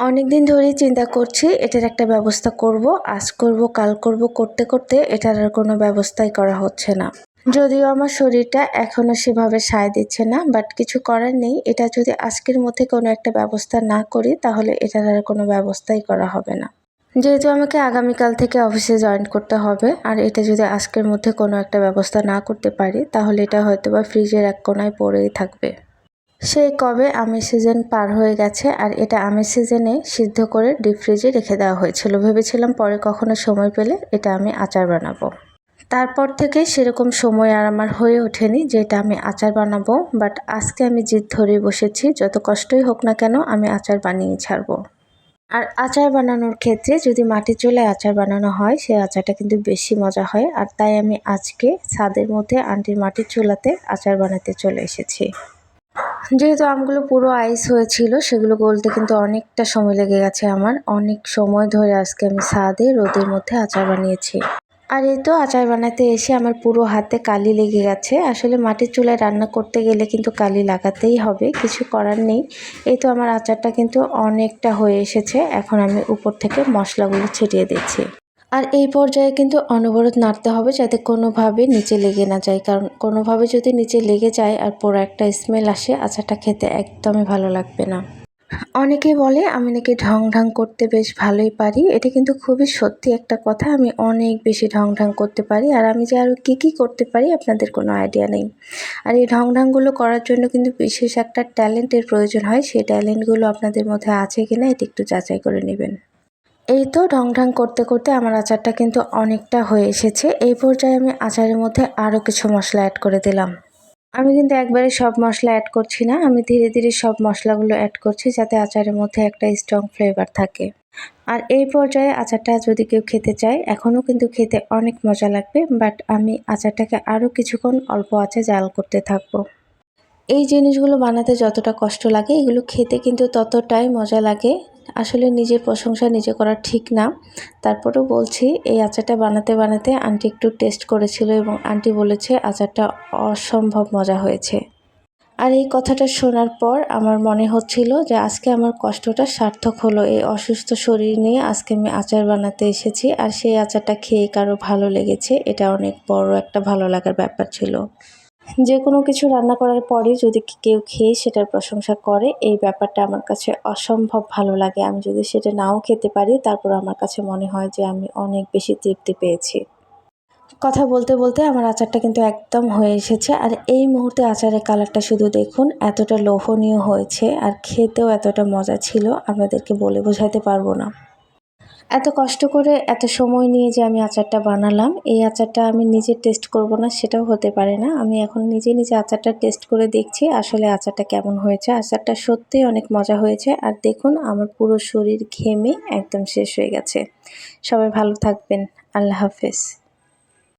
অনেক দিন ধরেই চিন্তা করছি, এটার একটা ব্যবস্থা করব, আজ করব, কাল করব, করতে করতে এটার আর কোনো ব্যবস্থাই করা হচ্ছে না। যদিও আমার শরীরটা এখনও সেভাবে সায় দিচ্ছে না বাট কিছু করার নেই। এটা যদি আজকের মধ্যে কোনো একটা ব্যবস্থা না করি, তাহলে এটার আর কোনো ব্যবস্থাই করা হবে না। যেহেতু আমাকে আগামীকাল থেকে অফিসে জয়েন করতে হবে, আর এটা যদি আজকের মধ্যে কোনো একটা ব্যবস্থা না করতে পারি, তাহলে এটা হয়তো বা ফ্রিজের এক কোনায় পড়েই থাকবে। সেই কবে আমের সিজন পার হয়ে গেছে আর এটা আমের সিজনে সিদ্ধ করে ডিপ ফ্রিজে রেখে দেওয়া হয়েছিল। ভেবেছিলাম পরে কখনো সময় পেলে এটা আমি আচার বানাবো। তারপর থেকে সেরকম সময় আর আমার হয়ে ওঠেনি যে এটা আমি আচার বানাবো বাট আজকে আমি জিদ ধরে বসেছি, যত কষ্টই হোক না কেন আমি আচার বানিয়ে ছাড়বো। আর আচার বানানোর ক্ষেত্রে যদি মাটির চুলায় আচার বানানো হয় সেই আচারটা কিন্তু বেশি মজা হয়। আর তাই আমি আজকে ছাদের মধ্যে আন্টির মাটির চুলাতে আচার বানাতে চলে এসেছি। যেহেতু আমগুলো পুরো আইস হয়েছিল সেগুলো গলতে কিন্তু অনেকটা সময় লেগে গেছে আমার। অনেক সময় ধরে আজকে আমি ছাদে রোদের মধ্যে আচার বানিয়েছি। আর এই তো আচার বানাতে এসে আমার পুরো হাতে কালি লেগে গেছে। আসলে মাটির চুলায় রান্না করতে গেলে কিন্তু কালি লাগাতেই হবে, কিছু করার নেই। এই তো আমার আচারটা কিন্তু অনেকটা হয়ে এসেছে। এখন আমি উপর থেকে মশলাগুলো ছিটিয়ে দিচ্ছি। আর এই পর্যায়ে কিন্তু অনবরত নাড়তে হবে যাতে কোনোভাবে নিচে লেগে না যায়। কারণ কোনোভাবে যদি নিচে লেগে যায় আর পুরো একটা স্মেল আসে, আচারটা খেতে একদমই ভালো লাগবে না। অনেকে বলে, আমি নাকি ঢং ঢং করতে বেশ ভালোই পারি। এটা কিন্তু খুবই সত্যি একটা কথা। আমি অনেক বেশি ঢং ঢং করতে পারি আর আমি যে আরও কী কী করতে পারি আপনাদের কোনো আইডিয়া নেই। আর এই ঢং ঢংগুলো করার জন্য কিন্তু বিশেষ একটা ট্যালেন্টের প্রয়োজন হয়। সেই ট্যালেন্টগুলো আপনাদের মধ্যে আছে কি না এটা একটু যাচাই করে নেবেন। এই তো ঢং ঢং করতে করতে আমার আচারটা কিন্তু অনেকটা হয়ে এসেছে। এই পর্যায়ে আমি আচারের মধ্যে আরও কিছু মশলা অ্যাড করে দিলাম। আমি কিন্তু একবারে সব মশলা অ্যাড করছি না, আমি ধীরে ধীরে সব মশলাগুলো অ্যাড করছি যাতে আচারের মধ্যে একটা স্ট্রং ফ্লেভার থাকে। আর এই পর্যায়ে আচারটা যদি কেউ খেতে চায়, এখনও কিন্তু খেতে অনেক মজা লাগবে বাট আমি আচারটাকে আরও কিছুক্ষণ অল্প আছে জাল করতে থাকব। এই জিনিসগুলো বানাতে যতটা কষ্ট লাগে, এগুলো খেতে কিন্তু ততটাই মজা লাগে আসলে নিজের প্রশংসা নিজে করা ঠিক না। তারপরেও বলছি, এই আচারটা বানাতে বানাতে আন্টি একটু টেস্ট করেছিল এবং আন্টি বলেছে আচারটা অসম্ভব মজা হয়েছে। আর এই কথাটা শোনার পর আমার মনে হচ্ছিল যে আজকে আমার কষ্টটা সার্থক হলো, এই অসুস্থ শরীর নিয়ে আজকে আমি আচার বানাতে এসেছি আর সেই আচারটা খেয়ে কারও ভালো লেগেছে, এটা অনেক বড় একটা ভালো লাগার ব্যাপার ছিল। যে কোনো কিছু রান্না করার পরে যদি কেউ খেয়ে সেটার প্রশংসা করে, এই ব্যাপারটা আমার কাছে অসম্ভব ভালো লাগে। আমি যদি সেটা নাও খেতে পারি তারপর আমার কাছে মনে হয় যে আমি অনেক বেশি তৃপ্তি পেয়েছি। কথা বলতে বলতে আমার আচারটা কিন্তু একদম হয়ে এসেছে। আর এই মুহূর্তে আচারের কালারটা শুধু দেখুন, এতটা লোভনীয় হয়েছে। আর খেতেও এতটা মজা ছিল, আপনাদেরকে বলে বোঝাতে পারব না। এত কষ্ট করে, এত সময় নিয়ে যে আমি আচারটা বানালাম, এই আচারটা আমি নিজে টেস্ট করব না, সেটাও হতে পারে না। আমি এখন নিজে নিজে আচারটা টেস্ট করে দেখছি, আসলে আচারটা কেমন হয়েছে। আচারটা সত্যিই অনেক মজা হয়েছে। আর দেখুন, আমার পুরো শরীর ঘেমে একদম শেষ হয়ে গেছে। সবাই ভালো থাকবেন। আল্লাহ হাফেজ।